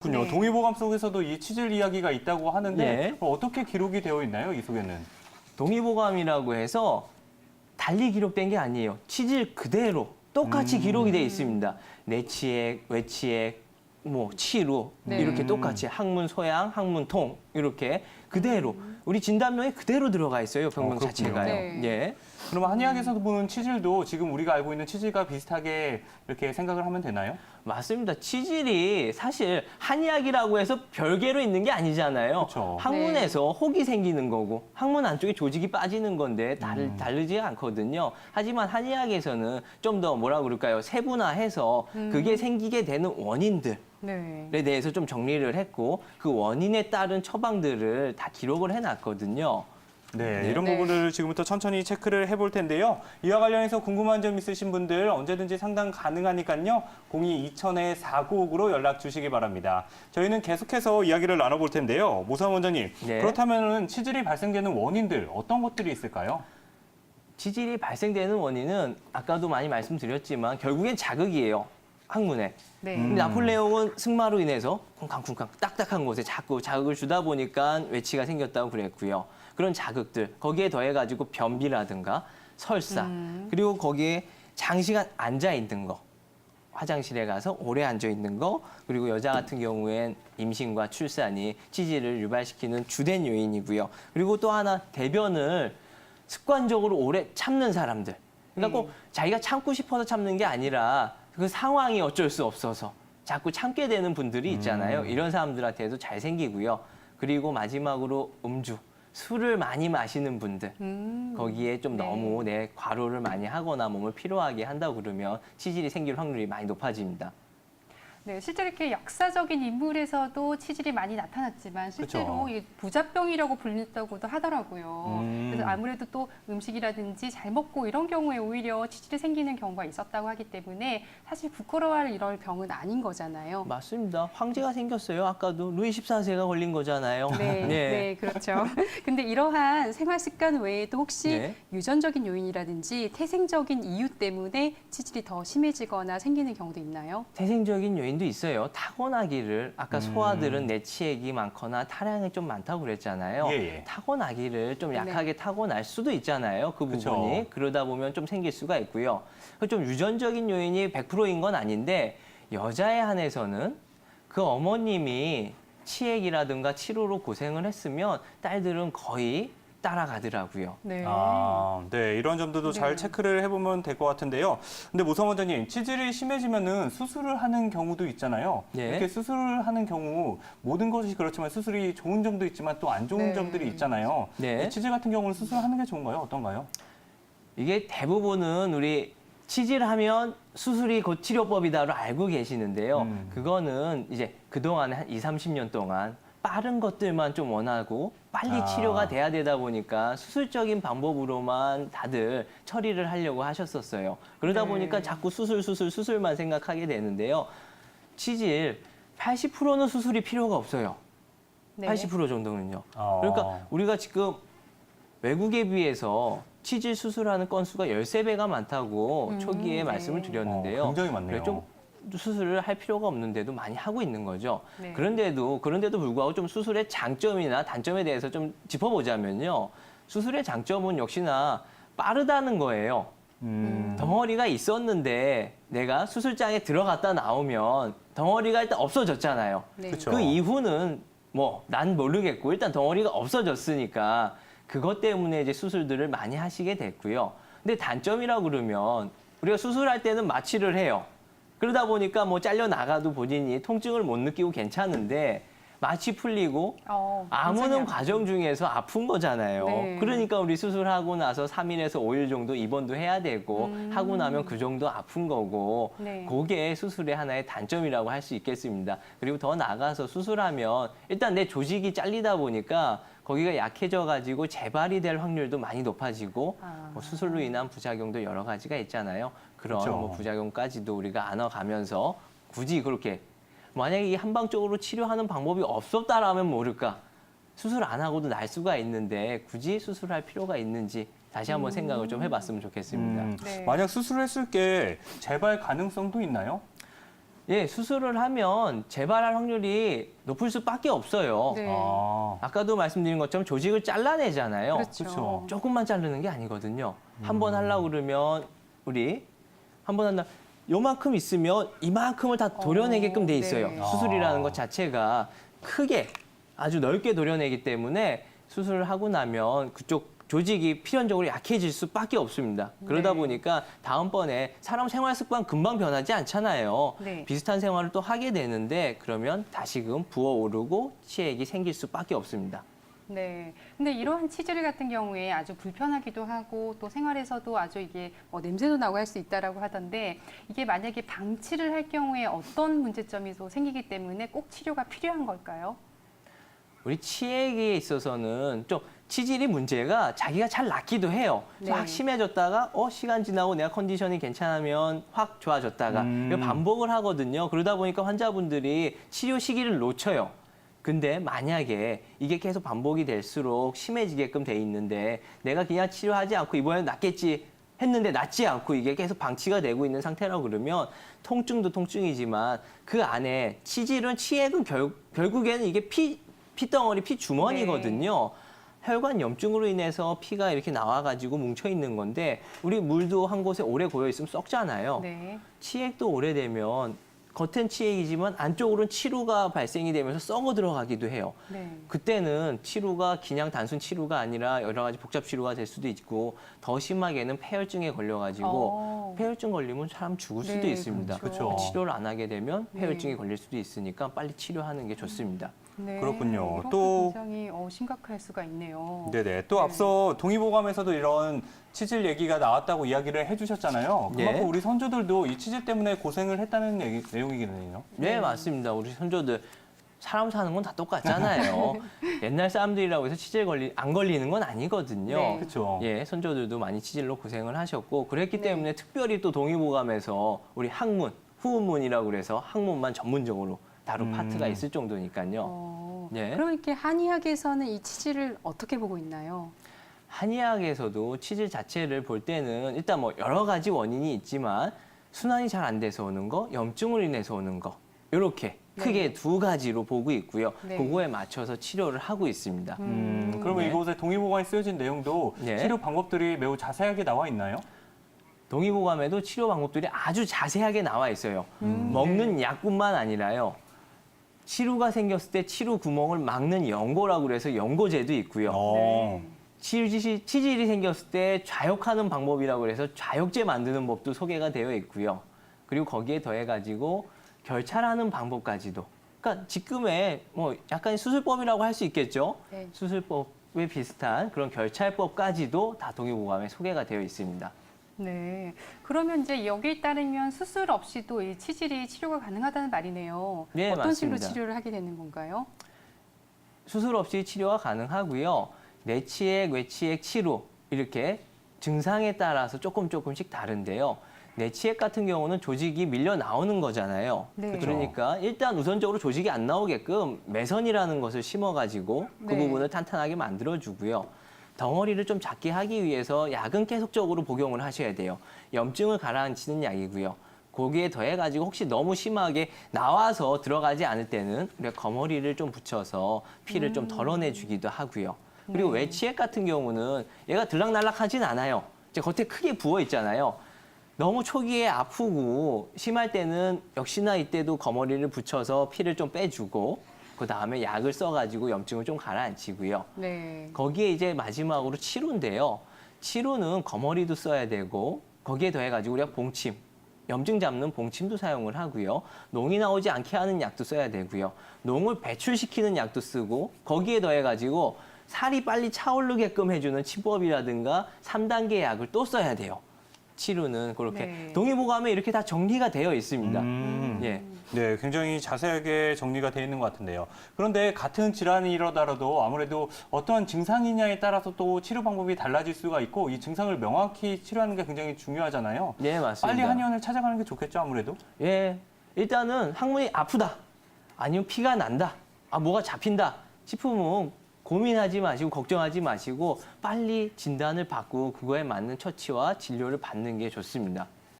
군요. 네. 동의보감 속에서도 이 치질 이야기가 있다고 하는데 예. 그럼 어떻게 기록이 되어 있나요? 이 속에는? 동의보감이라고 해서 달리 기록된 게 아니에요. 치질 그대로 똑같이 음. 기록이 돼 있습니다. 내치액, 외치액, 뭐 치루 네. 이렇게 음. 똑같이 항문 소양, 항문 통 이렇게 그대로 우리 진단명에 그대로 들어가 있어요. 병명 어, 그렇군요. 자체가요. 네. 예. 그러면 한의학에서 보는 치질도 지금 우리가 알고 있는 치질과 비슷하게 이렇게 생각을 하면 되나요? 맞습니다. 치질이 사실 한의학이라고 해서 별개로 있는 게 아니잖아요. 그쵸. 항문에서 혹이 생기는 거고 항문 안쪽에 조직이 빠지는 건데 다르, 음. 다르지 않거든요. 하지만 한의학에서는 좀 더 뭐라 그럴까요? 세분화해서 음. 그게 생기게 되는 원인들 네. 에 대해서 좀 정리를 했고 그 원인에 따른 처방들을 다 기록을 해놨거든요. 네, 네. 이런 네. 부분을 지금부터 천천히 체크를 해볼 텐데요. 이와 관련해서 궁금한 점 있으신 분들 언제든지 상담 가능하니까요. 02-2000에 495로 연락 주시기 바랍니다. 저희는 계속해서 이야기를 나눠볼 텐데요. 모상 원장님, 네. 그렇다면 치질이 발생되는 원인들 어떤 것들이 있을까요? 치질이 발생되는 원인은 아까도 많이 말씀드렸지만 결국엔 자극이에요. 항문에. 네. 음. 근데 나폴레옹은 승마로 인해서 쿵쾅쿵쾅 딱딱한 곳에 자꾸 자극을 주다 보니까 외치가 생겼다고 그랬고요. 그런 자극들 거기에 더해가지고 변비라든가 설사 음. 그리고 거기에 장시간 앉아 있는 거 화장실에 가서 오래 앉아 있는 거 그리고 여자 같은 경우엔 임신과 출산이 치질을 유발시키는 주된 요인이고요. 그리고 또 하나 대변을 습관적으로 오래 참는 사람들. 그러니까 꼭 자기가 참고 싶어서 참는 게 아니라 그 상황이 어쩔 수 없어서 자꾸 참게 되는 분들이 있잖아요. 음. 이런 사람들한테도 잘 생기고요. 그리고 마지막으로 음주, 술을 많이 마시는 분들. 음. 거기에 좀 네. 너무 내 과로를 많이 하거나 몸을 피로하게 한다고 그러면 치질이 생길 확률이 많이 높아집니다. 네, 실제로 이렇게 역사적인 인물에서도 치질이 많이 나타났지만 실제로 그쵸. 이 부자병이라고 불린다고도 하더라고요. 음. 그래서 아무래도 또 음식이라든지 잘 먹고 이런 경우에 오히려 치질이 생기는 경우가 있었다고 하기 때문에 사실 부끄러워할 이럴 병은 아닌 거잖아요. 맞습니다. 황제가 생겼어요. 아까도 루이 14세가 걸린 거잖아요. 네, 네, 그렇죠. 근데 이러한 생활 습관 외에도 혹시 네. 유전적인 요인이라든지 태생적인 이유 때문에 치질이 더 심해지거나 생기는 경우도 있나요? 태생적인 요인 도 있어요. 타고나기를 아까 음. 소아들은 내치액이 많거나 탈양이 좀 많다고 그랬잖아요. 예, 예. 타고나기를 좀 네. 약하게 타고날 수도 있잖아요. 그 그쵸. 부분이 그러다 보면 좀 생길 수가 있고요. 그좀 유전적인 요인이 100%인 건 아닌데 여자에 한해서는 그 어머님이 치액이라든가 치료로 고생을 했으면 딸들은 거의 따라가더라고요. 네. 아, 네, 이런 점들도 잘 네. 체크를 해보면 될 것 같은데요. 근데 모성 원장님, 치질이 심해지면은 수술을 하는 경우도 있잖아요. 네. 이렇게 수술을 하는 경우 모든 것이 그렇지만 수술이 좋은 점도 있지만 또 안 좋은 네. 점들이 있잖아요. 네. 치질 같은 경우는 수술하는 게 좋은가요? 어떤가요? 이게 대부분은 우리 치질하면 수술이 곧 치료법이다로 알고 계시는데요. 음. 그거는 이제 그동안 한 2, 30년 동안 빠른 것들만 좀 원하고 빨리 아. 치료가 돼야 되다 보니까 수술적인 방법으로만 다들 처리를 하려고 하셨었어요. 그러다 네. 보니까 자꾸 수술, 수술, 수술만 생각하게 되는데요. 치질 80%는 수술이 필요가 없어요. 네. 80% 정도는요. 어. 그러니까 우리가 지금 외국에 비해서 치질 수술하는 건수가 13배가 많다고 음, 초기에 네. 말씀을 드렸는데요. 어, 굉장히 많네요. 그래서 좀 수술을 할 필요가 없는데도 많이 하고 있는 거죠. 네. 그런데도 그런데도 불구하고 좀 수술의 장점이나 단점에 대해서 좀 짚어보자면요. 수술의 장점은 역시나 빠르다는 거예요. 음. 덩어리가 있었는데 내가 수술장에 들어갔다 나오면 덩어리가 일단 없어졌잖아요. 네. 그쵸. 그 이후는 뭐 난 모르겠고 일단 덩어리가 없어졌으니까 그것 때문에 이제 수술들을 많이 하시게 됐고요. 근데 단점이라 그러면 우리가 수술할 때는 마취를 해요. 그러다 보니까 뭐 잘려 나가도 본인이 통증을 못 느끼고 괜찮은데 마취 풀리고 어, 아무는 과정 중에서 아픈 거잖아요. 네. 그러니까 우리 수술하고 나서 3일에서 5일 정도 입원도 해야 되고 음. 하고 나면 그 정도 아픈 거고 네. 그게 수술의 하나의 단점이라고 할 수 있겠습니다. 그리고 더 나가서 수술하면 일단 내 조직이 잘리다 보니까 거기가 약해져 가지고 재발이 될 확률도 많이 높아지고 아. 뭐 수술로 인한 부작용도 여러 가지가 있잖아요. 그런 그렇죠. 뭐 부작용까지도 우리가 안아가면서 굳이 그렇게 만약에 이 한방적으로 치료하는 방법이 없었다라면 모를까 수술 안 하고도 날 수가 있는데 굳이 수술할 필요가 있는지 다시 한번 생각을 좀 해봤으면 좋겠습니다. 음, 네. 만약 수술을 했을 게 재발 가능성도 있나요? 예, 수술을 하면 재발할 확률이 높을 수밖에 없어요. 네. 아, 아까도 말씀드린 것처럼 조직을 잘라내잖아요. 그렇죠. 그렇죠. 조금만 자르는 게 아니거든요. 한 음. 번 하려고 그러면 우리 한 번 한다. 요만큼 있으면 이만큼을 다 도려내게끔 돼 있어요. 네. 수술이라는 아. 것 자체가 크게 아주 넓게 도려내기 때문에 수술을 하고 나면 그쪽 조직이 필연적으로 약해질 수밖에 없습니다. 그러다 네. 보니까 다음번에 사람 생활 습관 금방 변하지 않잖아요. 네. 비슷한 생활을 또 하게 되는데 그러면 다시금 부어오르고 치액이 생길 수밖에 없습니다. 네. 근데 이러한 치질 같은 경우에 아주 불편하기도 하고 또 생활에서도 아주 이게 뭐 냄새도 나고 할 수 있다라고 하던데 이게 만약에 방치를 할 경우에 어떤 문제점이 또 생기기 때문에 꼭 치료가 필요한 걸까요? 우리 치액에 있어서는 좀 치질이 문제가 자기가 잘 낫기도 해요. 네. 확 심해졌다가 어 시간 지나고 내가 컨디션이 괜찮으면 확 좋아졌다가 음. 반복을 하거든요. 그러다 보니까 환자분들이 치료 시기를 놓쳐요. 근데 만약에 이게 계속 반복이 될수록 심해지게끔 돼 있는데 내가 그냥 치료하지 않고 이번엔 낫겠지 했는데 낫지 않고 이게 계속 방치가 되고 있는 상태라고 그러면 통증도 통증이지만 그 안에 치질은 치액은 결, 결국에는 이게 피 피덩어리 피 주머니거든요. 혈관 염증으로 인해서 피가 이렇게 나와가지고 뭉쳐 있는 건데 우리 물도 한 곳에 오래 고여 있으면 썩잖아요. 네. 치액도 오래되면 겉은 치액이지만 안쪽으로는 치루가 발생이 되면서 썩어 들어가기도 해요. 네. 그때는 치루가 그냥 단순 치루가 아니라 여러 가지 복잡 치루가 될 수도 있고 더 심하게는 폐혈증에 걸려가지고 어. 폐혈증 걸리면 사람 죽을 수도 네, 있습니다. 그렇죠. 치료를 안 하게 되면 폐혈증이 네. 걸릴 수도 있으니까 빨리 치료하는 게 좋습니다. 네. 그렇군요. 또- 거 굉장히 어, 심각할 수가 있네요. 네네. 또 네. 앞서 동의보감에서도 이런 치질 얘기가 나왔다고 이야기를 해주셨잖아요. 예. 그만큼 우리 선조들도 이 치질 때문에 고생을 했다는 얘기, 내용이겠네요. 네, 네. 맞습니다. 우리 선조들 사람 사는 건 다 똑같잖아요. 옛날 사람들이라고 해서 치질 걸리 안 걸리는 건 아니거든요. 네. 그렇죠. 예, 선조들도 많이 치질로 고생을 하셨고 그랬기 네. 때문에 특별히 또 동의보감에서 우리 학문, 후문이라고 그래서 학문만 전문적으로 다룬 음. 파트가 있을 정도니까요. 어, 예. 그럼 이렇게 한의학에서는 이 치질을 어떻게 보고 있나요? 한의학에서도 치질 자체를 볼 때는 일단 뭐 여러 가지 원인이 있지만 순환이 잘 안 돼서 오는 거, 염증으로 인해서 오는 거 이렇게 크게 네. 두 가지로 보고 있고요. 네. 그거에 맞춰서 치료를 하고 있습니다. 음, 그러면 네. 이곳에 동의보감에 쓰여진 내용도 네. 치료 방법들이 매우 자세하게 나와 있나요? 동의보감에도 치료 방법들이 아주 자세하게 나와 있어요. 음, 먹는 약뿐만 아니라요. 치루가 생겼을 때 치루 구멍을 막는 연고라고 그래서 연고제도 있고요. 어. 치질이, 치질이 생겼을 때 좌욕하는 방법이라고 그래서 좌욕제 만드는 법도 소개가 되어 있고요. 그리고 거기에 더해가지고 결찰하는 방법까지도. 그러니까 지금의 뭐 약간 수술법이라고 할 수 있겠죠. 네. 수술법에 비슷한 그런 결찰법까지도 다 동의보감에 소개가 되어 있습니다. 네. 그러면 이제 여기에 따르면 수술 없이도 이 치질이 치료가 가능하다는 말이네요. 네, 어떤 식으로 맞습니다. 치료를 하게 되는 건가요? 수술 없이 치료가 가능하고요. 내치액, 외치액, 치료 이렇게 증상에 따라서 조금 조금씩 다른데요. 내치액 같은 경우는 조직이 밀려 나오는 거잖아요. 네. 그러니까 일단 우선적으로 조직이 안 나오게끔 매선이라는 것을 심어가지고 그 네. 부분을 탄탄하게 만들어주고요. 덩어리를 좀 작게 하기 위해서 약은 계속적으로 복용을 하셔야 돼요. 염증을 가라앉히는 약이고요. 거기에 더해가지고 혹시 너무 심하게 나와서 들어가지 않을 때는 우리가 거머리를 좀 붙여서 피를 좀 덜어내주기도 하고요. 그리고 음. 네. 외치액 같은 경우는 얘가 들락날락하진 않아요. 이제 겉에 크게 부어 있잖아요. 너무 초기에 아프고 심할 때는 역시나 이때도 거머리를 붙여서 피를 좀 빼주고 그 다음에 약을 써가지고 염증을 좀 가라앉히고요. 네. 거기에 이제 마지막으로 치료인데요. 치료는 거머리도 써야 되고 거기에 더해가지고 우리가 봉침, 염증 잡는 봉침도 사용을 하고요. 농이 나오지 않게 하는 약도 써야 되고요. 농을 배출시키는 약도 쓰고 거기에 더해가지고 살이 빨리 차오르게끔 해주는 치법이라든가 3단계 약을 또 써야 돼요. 치료는 그렇게 네. 동의보감에 이렇게 다 정리가 되어 있습니다. 음. 예. 네, 굉장히 자세하게 정리가 되어 있는 것 같은데요. 그런데 같은 질환이라더라도 아무래도 어떠한 증상이냐에 따라서 또 치료 방법이 달라질 수가 있고 이 증상을 명확히 치료하는 게 굉장히 중요하잖아요. 네, 맞습니다. 빨리 한의원을 찾아가는 게 좋겠죠, 아무래도? 예, 일단은 항문이 아프다. 아니면 피가 난다. 아, 뭐가 잡힌다. 싶으면 고민하지 마시고 걱정하지 마시고 빨리 진단을 받고 그거에 맞는 처치와 진료를 받는 게 좋습니다.